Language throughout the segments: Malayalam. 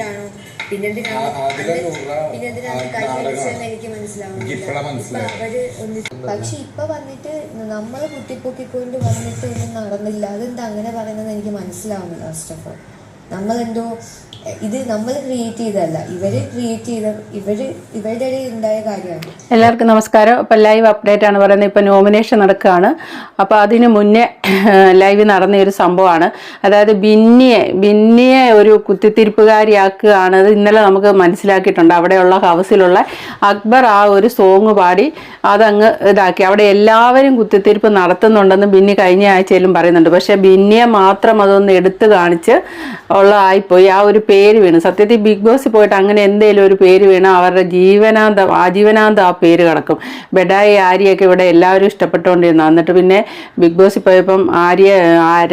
വേണ്ടിയിട്ടാണോ പിന്നെന്തിനാണ് പിന്നെന്തിനാണ് എനിക്ക് മനസ്സിലാവുന്നില്ല. അവർ ഒന്നിച്ച് പക്ഷെ ഇപ്പൊ വന്നിട്ട് നമ്മൾ കുത്തിപ്പൊക്കിക്കൊണ്ട് വന്നിട്ട് ഒന്നും നടന്നില്ല. അതെന്താ അങ്ങനെ പറയുന്നത് എനിക്ക് മനസ്സിലാവുന്നില്ല ഫസ്റ്റ് ഓഫ് ഓൾ നമ്മളെന്തോ ഇത് നമ്മൾ ക്രിയേറ്റ് ചെയ്തതല്ല. ഇവർ ക്രിയേറ്റ് ചെയ്ത ഇവർ ഇവരുടെ ഉണ്ടായ കാര്യമാണ്. എല്ലാവർക്കും നമസ്കാരം. ഇപ്പം ലൈവ് അപ്ഡേറ്റ് ആണ് പറയുന്നത്. ഇപ്പം നോമിനേഷൻ നടക്കുകയാണ്. അപ്പോൾ അതിന് മുന്നേ ലൈവ് നടന്ന ഒരു സംഭവമാണ്. അതായത് ബിന്നിയെ ബിന്നിയെ ഒരു കുത്തിത്തിരിപ്പുകാരിയാക്കുകയാണ്. അത് ഇന്നലെ നമുക്ക് മനസ്സിലാക്കിയിട്ടുണ്ട്. അവിടെയുള്ള ഹൗസിലുള്ള അക്ബർ ആ ഒരു സോങ് പാടി അതങ്ങ് ഇതാക്കി. അവിടെ എല്ലാവരും കുത്തിത്തിരിപ്പ് നടത്തുന്നുണ്ടെന്ന് ബിന്നി കഴിഞ്ഞ ആഴ്ചയിലും പറയുന്നുണ്ട്. പക്ഷേ ബിന്നിയെ മാത്രം അതൊന്ന് എടുത്തു കാണിച്ച് ഉള്ള ആയിപ്പോയി. ആ ഒരു പേര് വീണ്. സത്യത്തിൽ ബിഗ് ബോസ് പോയിട്ട് അങ്ങനെ എന്തെങ്കിലും ഒരു പേര് വീണ് അവരുടെ ജീവനാന്തം ആജീവനാന്തം ആ പേര് കിടക്കും. ബെഡായി ആര്യയൊക്കെ ഇവിടെ എല്ലാവരും ഇഷ്ടപ്പെട്ടുകൊണ്ടിരുന്നു. എന്നിട്ട് പിന്നെ ബിഗ് ബോസിൽ പോയപ്പം ആര്യ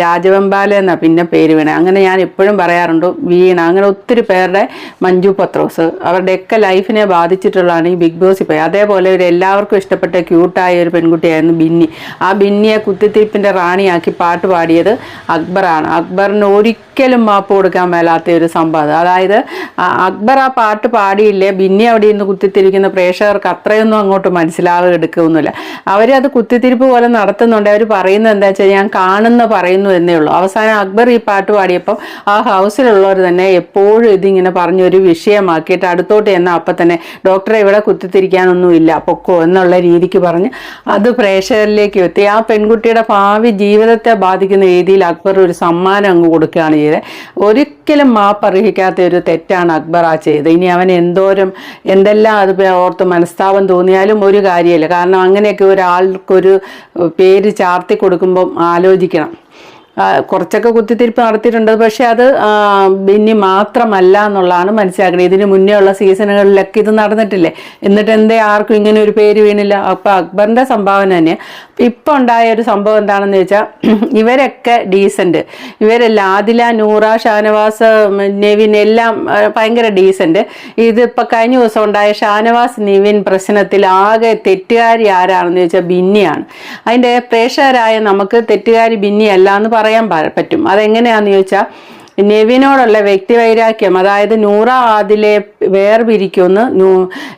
രാജവെമ്പാല എന്നാ പിന്നെ പേര് വീണ. അങ്ങനെ ഞാൻ എപ്പോഴും പറയാറുണ്ട് വീണ അങ്ങനെ ഒത്തിരി പേരുടെ മഞ്ജു പത്രോസ് അവരുടെയൊക്കെ ലൈഫിനെ ബാധിച്ചിട്ടുള്ളതാണ് ഈ ബിഗ് ബോസ് പോയി അതേപോലെ ഒരു എല്ലാവർക്കും ഇഷ്ടപ്പെട്ട ക്യൂട്ടായ ഒരു പെൺകുട്ടിയായിരുന്നു ബിന്നി. ആ ബിന്നിയെ കുത്തിത്തിരിപ്പിന്റെ റാണിയാക്കി പാട്ട് പാടിയത് അക്ബറാണ്. അക്ബറിന് ഒരിക്കലും മാപ്പ് കൊടുക്കാൻ മേലാത്ത ഒരു സംഭവം അത്. അതായത് അക്ബർ ആ പാട്ട് പാടിയില്ലേ? ബിന്നി അവിടെ നിന്ന് കുത്തിത്തിരിക്കുന്ന പ്രേക്ഷകർക്ക് അത്രയൊന്നും അങ്ങോട്ട് മനസ്സിലാവുക എടുക്കുകയൊന്നുമില്ല അവരത് കുത്തിത്തിരിപ്പ് പോലെ നടത്തുന്നുണ്ട്. അവർ പറയുന്നത് എന്താ വെച്ചാൽ ഞാൻ കാണുന്ന പറയുന്നു എന്നേ ഉള്ളൂ. അവസാനം അക്ബർ ഈ പാട്ട് പാടിയപ്പം ആ ഹൗസിലുള്ളവർ തന്നെ എപ്പോഴും ഇതിങ്ങനെ പറഞ്ഞൊരു വിഷയമാക്കിയിട്ട് അടുത്തോട്ട് ചെന്നാൽ അപ്പം തന്നെ ഡോക്ടറെ ഇവിടെ കുത്തിത്തിരിക്കാനൊന്നും ഇല്ല പൊക്കോ എന്നുള്ള രീതിക്ക് പറഞ്ഞ് അത് പ്രേക്ഷകരിലേക്ക് എത്തി. ആ പെൺകുട്ടിയുടെ ഭാവി ജീവിതത്തെ ബാധിക്കുന്ന രീതിയിൽ അക്ബർ ഒരു സമ്മാനം അങ്ങ് കൊടുക്കുകയാണ് ചെയ്തത്. ഒരിക്കലും മാപ്പ് അർഹിക്കാത്ത ഒരു തെറ്റാണ് അക്ബർ ആ ചെയ്തത്. ഇനി അവൻ എന്തോരം എന്തെല്ലാം അത് ഓർത്ത് മനസ്താപം തോന്നിയാലും ഒരു കാര്യമില്ല. കാരണം അങ്ങനെയൊക്കെ ഒരാൾക്കൊരു പേര് ചാർത്തി കൊടുക്കുമ്പം ആലോചിക്കണം. കുറച്ചൊക്കെ കുത്തിത്തിരിപ്പ് നടത്തിയിട്ടുണ്ട്. പക്ഷെ അത് ബിന്നി മാത്രമല്ല എന്നുള്ളതാണ് മനസ്സിലാക്കുന്നത്. ഇതിന് മുന്നേ ഉള്ള സീസണുകളിലൊക്കെ ഇത് നടന്നിട്ടില്ലേ? എന്നിട്ട് എന്തേ ആർക്കും ഇങ്ങനെ ഒരു പേര് വീണില്ല. അപ്പൊ അക്ബറിന്റെ സംഭാവന തന്നെ. ഇപ്പൊ ഉണ്ടായ ഒരു സംഭവം എന്താണെന്ന് വെച്ചാൽ ഇവരൊക്കെ ഡീസന്റ് ഇവരെല്ലാം ആദില നൂറ ഷാനവാസ് നെവിൻ എല്ലാം ഭയങ്കര ഡീസന്റ് ഇതിപ്പോ കഴിഞ്ഞ ദിവസം ഉണ്ടായ ഷാനവാസ് നിവിൻ പ്രശ്നത്തിൽ ആകെ തെറ്റുകാരി ആരാണെന്ന് ചോദിച്ചാൽ ബിന്നിയാണ്. അതിന്റെ പ്രേക്ഷകരായ നമുക്ക് തെറ്റുകാരി ബിന്നി അല്ല എന്ന് പറയാൻ പറ്റും. അതെങ്ങനെയാണെന്ന് ചോദിച്ചാൽ നെവിനോടുള്ള വ്യക്തിവൈരാഗ്യം അതായത് നൂറ ആദിലെ വേർപിരിക്കുമെന്ന്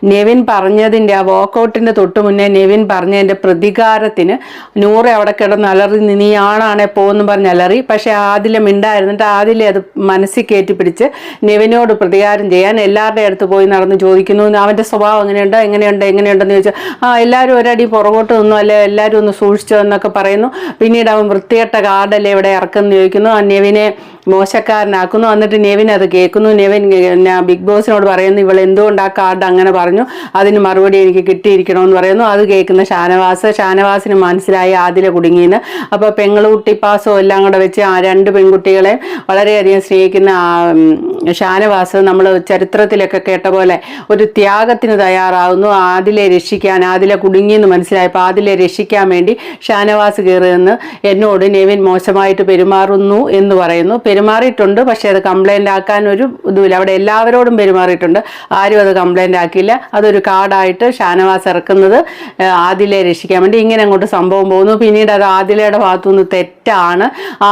നെവിൻ പറഞ്ഞതിന്റെ ആ വോക്കൗട്ടിന്റെ തൊട്ട് മുന്നേ നെവിൻ പറഞ്ഞതിന്റെ പ്രതികാരത്തിന് നൂറ അവിടെ കിടന്ന് അലറി നീ ആണാണെ പോകുന്നു പറഞ്ഞ് അലറി. പക്ഷേ ആദിലെ മിണ്ടായിരുന്നിട്ട് ആദിലെ അത് മനസ്സിൽ കയറ്റി പിടിച്ച് നെവിനോട് പ്രതികാരം ചെയ്യാൻ എല്ലാവരുടെ അടുത്ത് പോയി നടന്ന് ചോദിക്കുന്നു അവന്റെ സ്വഭാവം എങ്ങനെയുണ്ട്? എങ്ങനെയുണ്ട്? എങ്ങനെയുണ്ടെന്ന് ചോദിച്ചാൽ ആ എല്ലാവരും ഒരടി പുറകോട്ട് നിന്നു അല്ലെ എല്ലാവരും ഒന്ന് സൂക്ഷിച്ചോ എന്നൊക്കെ പറയുന്നു. പിന്നീട് അവൻ വൃത്തികെട്ട കാർഡല്ലേ ഇവിടെ ഇറക്കുന്നു ചോദിക്കുന്നു. നെവിനെ മോശക്കാരനാക്കുന്നു. എന്നിട്ട് നെവിൻ അത് കേൾക്കുന്നു. നെവിൻ ബിഗ് ബോസിനോട് പറയുന്നു ഇവൾ എന്തുകൊണ്ട് ആ കാർഡ് അങ്ങനെ പറഞ്ഞു? അതിന് മറുപടി എനിക്ക് കിട്ടിയിരിക്കണമെന്ന് പറയുന്നു. അത് കേൾക്കുന്ന ഷാനവാസ് ഷാനവാസിന് മനസ്സിലായി ആദില കുടുങ്ങിയെന്ന്. അപ്പോൾ പെങ്ങളുട്ടി പാസോ എല്ലാം കൂടെ വെച്ച് ആ രണ്ട് പെൺകുട്ടികളെ വളരെയധികം സ്നേഹിക്കുന്ന ആ, ഷാനവാസ് നമ്മൾ ചരിത്രത്തിലൊക്കെ കേട്ട പോലെ ഒരു ത്യാഗത്തിന് തയ്യാറാവുന്നു. ആദിലെ രക്ഷിക്കാൻ ആദിലെ കുടുങ്ങിയെന്ന് മനസ്സിലായപ്പോൾ ആദിലെ രക്ഷിക്കാൻ വേണ്ടി ഷാനവാസ് കയറിയെന്ന് എന്നോട് നെവിൻ മോശമായിട്ട് പെരുമാറുന്നു എന്ന് പറയുന്നു. പെരുമാറിയിട്ടുണ്ട്. പക്ഷേ അത് കംപ്ലൈന്റ് ആക്കാൻ ഒരു ഇതുമില്ല. അവിടെ എല്ലാവരോടും പെരുമാറിയിട്ടുണ്ട്. ആരും അത് കംപ്ലൈന്റ് ആക്കിയില്ല. അതൊരു കാർഡായിട്ട് ഷാനവാസ് ഇറക്കുന്നത് ആദിലയെ ആദിലെ രക്ഷിക്കാൻ വേണ്ടി ഇങ്ങനെ അങ്ങോട്ട് സംഭവം പോകുന്നു. പിന്നീട് അത് ആദിലയുടെ ഭാഗത്തുനിന്ന് തെറ്റാണ്.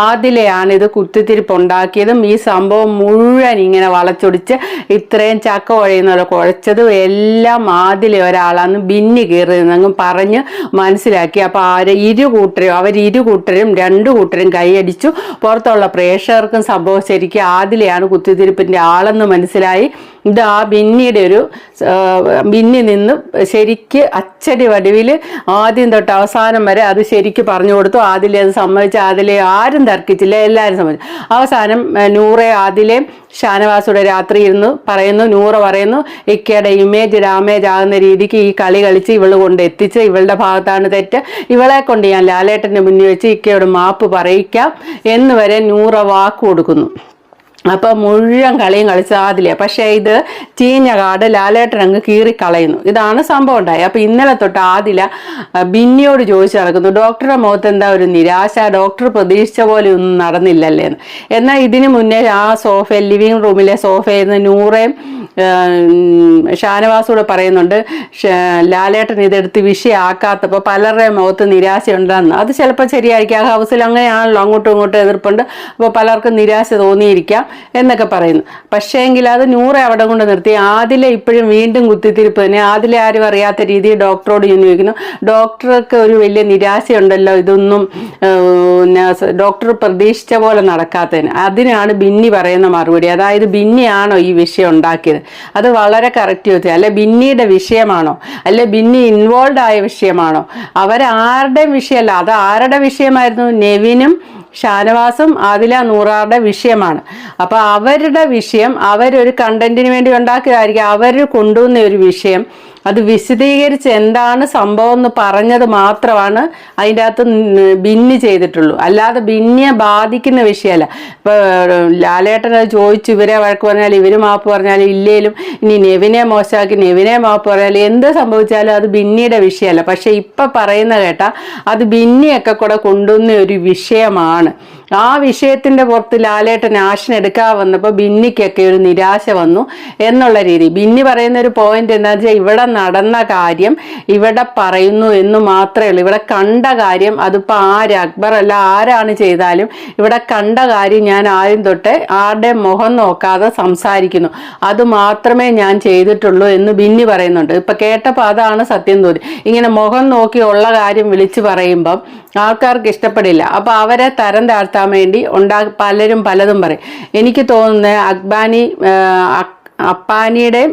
ആദിലയാണ് ഇത് കുത്തിത്തിരിപ്പ് ഉണ്ടാക്കിയതും ഈ സംഭവം മുഴുവൻ ഇങ്ങനെ വളച്ചൊടിച്ച് ഇത്രയും ചക്ക കുഴയുന്നവരെ കുഴച്ചതും എല്ലാം ആദിലെ ഒരാളാന്ന് ബിന്നി കയറി നിന്നങ്ങ് പറഞ്ഞ് മനസ്സിലാക്കി. അപ്പോൾ ആര് ഇരു കൂട്ടരും അവർ ഇരു കൂട്ടരും രണ്ടു കൂട്ടരും കൈയടിച്ചു. പുറത്തുള്ള പ്രേക്ഷകർക്കും സംഭവം ശരിക്കും ആദിലെയാണ് കുത്തിത്തിരിപ്പിന്റെ ആളെന്ന് മനസ്സിലായി. ഇത് ആ ബിന്നിയുടെ ഒരു ബിന്നി നിന്ന് ശരിക്ക് അച്ചടി വടിവിൽ ആദ്യം തൊട്ട് അവസാനം വരെ അത് ശരിക്ക് പറഞ്ഞു കൊടുത്തു. ആദിലെ അത് സമ്മതിച്ച്. ആദിലെ ആരും തർക്കിച്ചില്ല. എല്ലാവരും സമ്മതിച്ചു. അവസാനം നൂറെ ആദിലെ ഷാനവാസുടെ രാത്രി ഇരുന്ന് പറയുന്നു നൂറ് പറയുന്നു ഇക്കയുടെ ഇമേജ് ഡാമേജ് ആകുന്ന രീതിക്ക് ഈ കളി കളിച്ച് ഇവൾ കൊണ്ട് എത്തിച്ച് ഇവളുടെ ഭാഗത്താണ് തെറ്റ്. ഇവളെ കൊണ്ട് ഞാൻ ലാലേട്ടന്റെ മുന്നിൽ വെച്ച് ഇക്കയോട് മാപ്പ് പറയിക്കാം. എന്ന് വരെ നൂറ വാക്ക് കൊടുക്കുന്നു. അപ്പോൾ മുഴുവൻ കളിയും കളിച്ച പക്ഷേ ഇത് ചീഞ്ഞ കാട് ലാലേട്ടൻ അങ്ങ് കീറിക്കളയുന്നു ഇതാണ് സംഭവം ഉണ്ടായത്. അപ്പോൾ ഇന്നലെ തൊട്ട് ആദില ബിന്നിയോട് ചോദിച്ചു നടക്കുന്നു ഡോക്ടറുടെ മുഖത്ത് എന്താ ഒരു നിരാശ? ഡോക്ടർ പ്രതീക്ഷിച്ച പോലെ ഒന്നും നടന്നില്ലല്ലേ? എന്ന്. എന്നാൽ ഇതിന് മുന്നേ ആ സോഫ ലിവിങ് റൂമിലെ സോഫയിൽ നിന്ന് നൂറേം ഷാനവാസോട് പറയുന്നുണ്ട് ലാലേട്ടൻ ഇതെടുത്ത് വിഷയമാക്കാത്തപ്പോൾ പലരുടെയും മുഖത്ത് നിരാശയുണ്ടെന്ന്. അത് ചിലപ്പോൾ ശരിയായിരിക്കും. ആ ഹൗസിൽ അങ്ങനെയാണല്ലോ അങ്ങോട്ടും ഇങ്ങോട്ടും എതിർപ്പുണ്ട്. അപ്പോൾ പലർക്കും നിരാശ തോന്നിയിരിക്കാം. എന്നൊക്കെ പറയുന്നു. പക്ഷേ എങ്കിൽ അത് നൂറെ അവിടെ കൊണ്ട് നിർത്തി. ആദിലെ ഇപ്പോഴും വീണ്ടും കുത്തിത്തിരിപ്പ് തന്നെ. ആദിലെ ആരും അറിയാത്ത രീതിയിൽ ഡോക്ടറോട് ചെന്ന് ചോദിക്കുന്നു. ഡോക്ടർക്ക് ഒരു വലിയ നിരാശയുണ്ടല്ലോ ഇതൊന്നും ഡോക്ടർ പ്രതീക്ഷിച്ച പോലെ നടക്കാത്തതിന്. അതിനാണ് ബിന്നി പറയുന്ന മറുപടി. അതായത് ബിന്നിയാണോ ഈ വിഷയം ഉണ്ടാക്കിയത്? അത് വളരെ കറക്റ്റ് ചോദിച്ചത് അല്ലെ ബിന്നിയുടെ വിഷയമാണോ? അല്ലെ ബിന്നി ഇൻവോൾവ് ആയ വിഷയമാണോ? അവരാരുടെയും വിഷയമല്ല. അത് ആരുടെ വിഷയമായിരുന്നു? നെവിനും ഷാനവാസും ആദില നൂറാറുടെ വിഷയമാണ്. അപ്പൊ അവരുടെ വിഷയം അവരൊരു കണ്ടന്റിന് വേണ്ടി ഉണ്ടാക്കുകയായിരിക്കും അവർ കൊണ്ടുവന്ന ഒരു വിഷയം അത് വിശദീകരിച്ച് എന്താണ് സംഭവം എന്ന് പറഞ്ഞത് മാത്രമാണ് അതിന്റെ അകത്ത് ന- ബിന്നി ചെയ്തിട്ടുള്ളൂ. അല്ലാതെ ബിന്നിയെ ബാധിക്കുന്ന വിഷയമല്ല. ഇപ്പോൾ ലാലേട്ടൻ അത് ചോദിച്ചു ഇവരെ വഴക്ക് പറഞ്ഞാൽ ഇവർ മാപ്പ് പറഞ്ഞാലും ഇല്ലേലും ഇനി നെവിനെ മോശമാക്കി നെവിനെ മാപ്പ് പറഞ്ഞാൽ എന്ത് സംഭവിച്ചാലും അത് ബിന്നിയുടെ വിഷയമല്ല. പക്ഷേ ഇപ്പം പറയുന്ന കേട്ടാ അത് ബിന്നിയൊക്കെ കൂടെ കൊണ്ടുവന്ന ഒരു വിഷയമാണ്. ആ വിഷയത്തിന്റെ പുറത്ത് ലാലേട്ടൻ ആഷൻ എടുക്കാൻ വന്നപ്പോൾ ബിന്നിക്കൊക്കെ ഒരു നിരാശ വന്നു എന്നുള്ള രീതി. ബിന്നി പറയുന്ന ഒരു പോയിന്റ് എന്താ വെച്ചാൽ ഇവിടെ നടന്ന കാര്യം ഇവിടെ പറയുന്നു എന്ന് മാത്രമേ ഉള്ളൂ. ഇവിടെ കണ്ട കാര്യം അതിപ്പോ ആര്? അക്ബർ അല്ല ആരാണ് ചെയ്താലും ഇവിടെ കണ്ട കാര്യം ഞാൻ ആദ്യം തൊട്ട് ആരുടെ മുഖം നോക്കാതെ സംസാരിക്കുന്നു. അത് മാത്രമേ ഞാൻ ചെയ്തിട്ടുള്ളൂ എന്ന് ബിന്നി പറയുന്നുണ്ട്. ഇപ്പൊ കേട്ടപ്പോൾ അതാണ് സത്യം തോന്നി. ഇങ്ങനെ മുഖം നോക്കി ഉള്ള കാര്യം വിളിച്ചു പറയുമ്പം ആൾക്കാർക്ക് ഇഷ്ടപ്പെടില്ല. അപ്പൊ അവരെ തരം വേണ്ടി ഉണ്ടാ പലരും പലതും പറയും. എനിക്ക് തോന്നുന്നത് അക്ബാനി അപ്പാനിയുടെ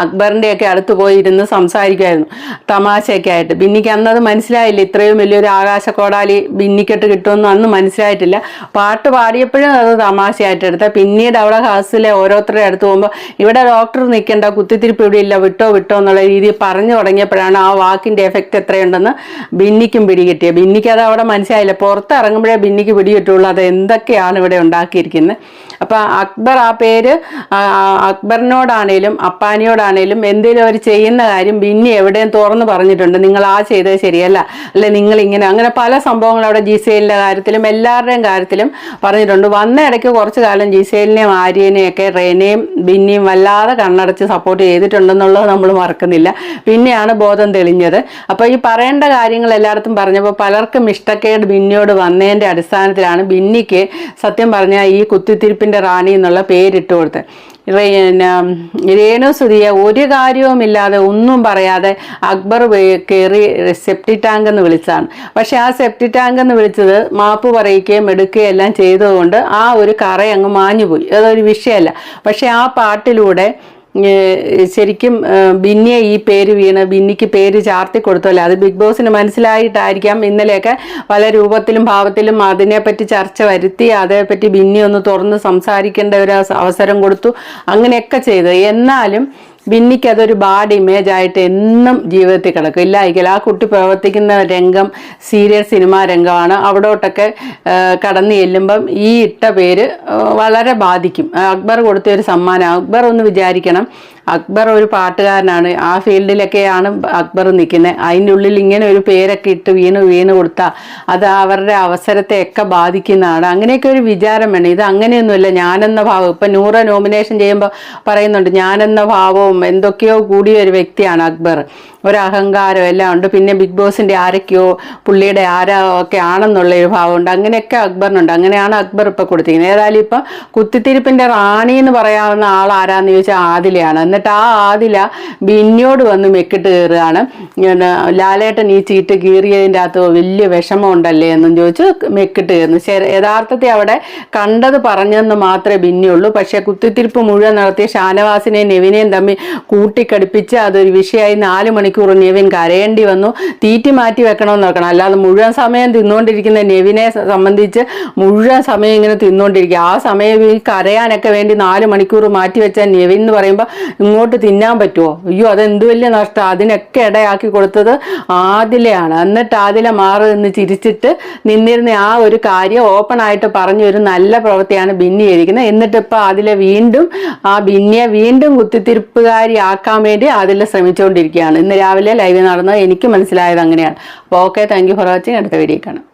അക്ബറിന്റെ ഒക്കെ അടുത്ത് പോയി ഇരുന്ന് സംസാരിക്കുമായിരുന്നു തമാശയൊക്കെ ആയിട്ട്. ബിന്നിക്ക് അന്നത് മനസ്സിലായില്ല. ഇത്രയും വലിയൊരു ആകാശക്കോടാലി ബിന്നിക്കെട്ട് കിട്ടുമെന്ന് അന്ന് മനസ്സിലായിട്ടില്ല. പാട്ട് പാടിയപ്പോഴും അത് തമാശയായിട്ട് എടുത്ത പിന്നീട് അവിടെ ഹൗസിലെ ഓരോരുത്തരുടെ അടുത്ത് പോകുമ്പോൾ ഇവിടെ ഡോക്ടർ നിൽക്കേണ്ട കുത്തിത്തിരിപ്പ് ഇവിടെ ഇല്ല വിട്ടോ വിട്ടോ എന്നുള്ള രീതിയിൽ പറഞ്ഞു തുടങ്ങിയപ്പോഴാണ് ആ വാക്കിന്റെ എഫക്റ്റ് എത്രയുണ്ടെന്ന് ബിന്നിക്കും പിടികിട്ടിയത് ബിന്നിക്ക് അത് അവിടെ മനസ്സിലായില്ല. പുറത്ത് ഇറങ്ങുമ്പോഴേ ബിന്നിക്ക് പിടികിട്ടുള്ളൂ. അത് എന്തൊക്കെയാണ് ഇവിടെ ഉണ്ടാക്കിയിരിക്കുന്നത്? അപ്പം അക്ബർ ആ പേര് അക്ബറിനോടാണേലും ആ, അപ്പാനിയോടാണേലും എന്തെങ്കിലും അവർ ചെയ്യുന്ന കാര്യം പിന്നെ എവിടെയും തുറന്നു പറഞ്ഞിട്ടുണ്ട്. നിങ്ങൾ ആ ചെയ്തത് ശരിയല്ല. അല്ലെ നിങ്ങൾ ഇങ്ങനെ അങ്ങനെ പല സംഭവങ്ങളും അവിടെ ജിസേലിന്റെ കാര്യത്തിലും എല്ലാവരുടെയും കാര്യത്തിലും പറഞ്ഞിട്ടുണ്ട്. വന്ന ഇടയ്ക്ക് കുറച്ച് കാലം ജിസേലിനെയും ആര്യനെയും ഒക്കെ റേനയും ബിന്നിയും വല്ലാതെ കണ്ണടച്ച് സപ്പോർട്ട് ചെയ്തിട്ടുണ്ടെന്നുള്ളത് നമ്മൾ മറക്കുന്നില്ല. പിന്നെയാണ് ബോധം തെളിഞ്ഞത്. അപ്പോൾ ഈ പറയേണ്ട കാര്യങ്ങൾ എല്ലായിടത്തും പറഞ്ഞപ്പോൾ പലർക്കും ഇഷ്ടക്കേട് ബിന്നിയോട് വന്നതിന്റെ അടിസ്ഥാനത്തിലാണ് ബിന്നിക്ക് സത്യം പറഞ്ഞാൽ ഈ കുത്തിത്തിരിപ്പിന്റെ റാണി എന്നുള്ള പേരിട്ട് കൊടുത്തത്. രേണു സുധിയെ ഒരു കാര്യവുമില്ലാതെ ഒന്നും പറയാതെ അക്ബർ കയറി സെപ്റ്റി ടാങ്ക് എന്ന് വിളിച്ചാണ്. പക്ഷെ ആ സെപ്റ്റി ടാങ്ക് എന്ന് വിളിച്ചത് മാപ്പ് പറയുകയും എടുക്കുകയും എല്ലാം ചെയ്തതുകൊണ്ട് ആ ഒരു കറ അങ്ങ് മാഞ്ഞുപോയി. അതൊരു വിഷയമല്ല. പക്ഷെ ആ പാട്ടിലൂടെ ശരിക്കും ബിന്നിയെ ഈ പേര് വീണ് ബിന്നിക്ക് പേര് ചാർത്തി കൊടുത്തല്ലേ അത് ബിഗ് ബോസിന് മനസ്സിലായിട്ടായിരിക്കാം ഇന്നലെയൊക്കെ പല രൂപത്തിലും ഭാവത്തിലും അതിനെപ്പറ്റി ചർച്ച വരുത്തി അതേപ്പറ്റി ബിന്നി ഒന്ന് തുറന്ന് സംസാരിക്കേണ്ട ഒരു അവസരം കൊടുത്തു അങ്ങനെയൊക്കെ ചെയ്ത്. എന്നാലും ബിന്നിക്ക് അതൊരു ബാഡ് ഇമേജ് ആയിട്ട് എന്നും ജീവിതത്തിൽ കിടക്കും. ഇല്ലായിരിക്കില്ല ആ കുട്ടി പ്രവർത്തിക്കുന്ന രംഗം സീരിയൽ സിനിമാ രംഗമാണ്. അവിടോട്ടൊക്കെ കടന്നു ചെല്ലുമ്പം ഈ ഇട്ട പേര് വളരെ ബാധിക്കും. അക്ബർ കൊടുത്ത ഒരു സമ്മാനം. അക്ബർ ഒന്ന് വിചാരിക്കണം അക്ബർ ഒരു പാട്ടുകാരനാണ്. ആ ഫീൽഡിലൊക്കെയാണ് അക്ബർ നിൽക്കുന്നത് അതിന്റെ ഉള്ളിൽ ഇങ്ങനെ ഒരു പേരൊക്കെ ഇട്ട് വീണ് വീണ് കൊടുത്താൽ അത് അവരുടെ അവസരത്തെയൊക്കെ ബാധിക്കുന്നതാണ്. അങ്ങനെയൊക്കെ ഒരു വിചാരം വേണം. ഇത് അങ്ങനെയൊന്നുമില്ല. ഞാനെന്ന ഭാവം. ഇപ്പം നൂറ് നോമിനേഷൻ ചെയ്യുമ്പോൾ പറയുന്നുണ്ട് ഞാനെന്ന ഭാവവും എന്തൊക്കെയോ കൂടിയ ഒരു വ്യക്തിയാണ് അക്ബർ. ഒരു അഹങ്കാരം എല്ലാം ഉണ്ട്. പിന്നെ ബിഗ് ബോസിന്റെ ആരൊക്കെയോ പുള്ളിയുടെ ആരോ ഒക്കെ ആണെന്നുള്ള ഒരു ഭാവമുണ്ട് അങ്ങനെയൊക്കെ അക്ബറിനുണ്ട്. അങ്ങനെയാണ് അക്ബർ ഇപ്പൊ കൊടുത്തിരിക്കുന്നത്. ഏതായാലും ഇപ്പൊ കുത്തിത്തിരിപ്പിന്റെ റാണി എന്ന് പറയാവുന്ന ആൾ ആരാന്ന് ചോദിച്ചാൽ ആദിലയാണ്. എന്നിട്ട് ആ ആദില ബിന്നിയോട് വന്ന് മെക്കിട്ട് കയറുകയാണ്. ലാലേട്ടൻ ഈ ചീട്ട് കീറിയതിന്റെ അകത്ത് വലിയ വിഷമം ഉണ്ടല്ലേ എന്നും ചോദിച്ച് മെക്കിട്ട് കയറുന്നു. യഥാർത്ഥത്തിൽ അവിടെ കണ്ടത് പറഞ്ഞെന്ന് മാത്രമേ ബിന്നിയുള്ളൂ പക്ഷേ കുത്തിത്തിരിപ്പ് മുഴുവൻ നടത്തിയ ഷാനവാസിനെയും നെവിനെയും തമ്മിൽ കൂട്ടിക്കടുപ്പിച്ച് അതൊരു വിഷയമായി നാല് മണിക്കൂർ നെവിൻ കരയേണ്ടി വന്നു. തീറ്റി മാറ്റി വെക്കണമെന്ന് നോക്കണം അല്ലാതെ മുഴുവൻ സമയം തിന്നുകൊണ്ടിരിക്കുന്ന നെവിനെ സംബന്ധിച്ച് മുഴുവൻ സമയം ഇങ്ങനെ തിന്നുകൊണ്ടിരിക്കുക. ആ സമയം ഈ കരയാനൊക്കെ വേണ്ടി നാല് മണിക്കൂർ മാറ്റി വെച്ച നെവിൻ എന്ന് പറയുമ്പോൾ ഇങ്ങോട്ട് തിന്നാൻ പറ്റുമോ അയ്യോ അതെന്ത് വലിയ നഷ്ടം അതിനൊക്കെ ഇടയാക്കി കൊടുത്തത് ആദിലയാണ്. എന്നിട്ട് ആദില മാറി നിന്ന് ചിരിച്ചിട്ട് നിന്നിരുന്ന ആ ഒരു കാര്യം ഓപ്പൺ ആയിട്ട് പറഞ്ഞു ഒരു നല്ല പ്രവൃത്തിയാണ് ബിന്നി ഇരിക്കുന്നത്. എന്നിട്ട് ഇപ്പൊ അതിലെ വീണ്ടും ആ ബിന്നിയെ വീണ്ടും കുത്തിത്തിരിപ്പുകാരി ആക്കാൻ വേണ്ടി അതിൽ ശ്രമിച്ചുകൊണ്ടിരിക്കുകയാണ് ഇന്ന് രാവിലെ ലൈവ് നടന്നത് എനിക്ക് മനസ്സിലായത് അങ്ങനെയാണ്. അപ്പോൾ okay thank you for watching അടുത്ത വീഡിയോ കാണാം.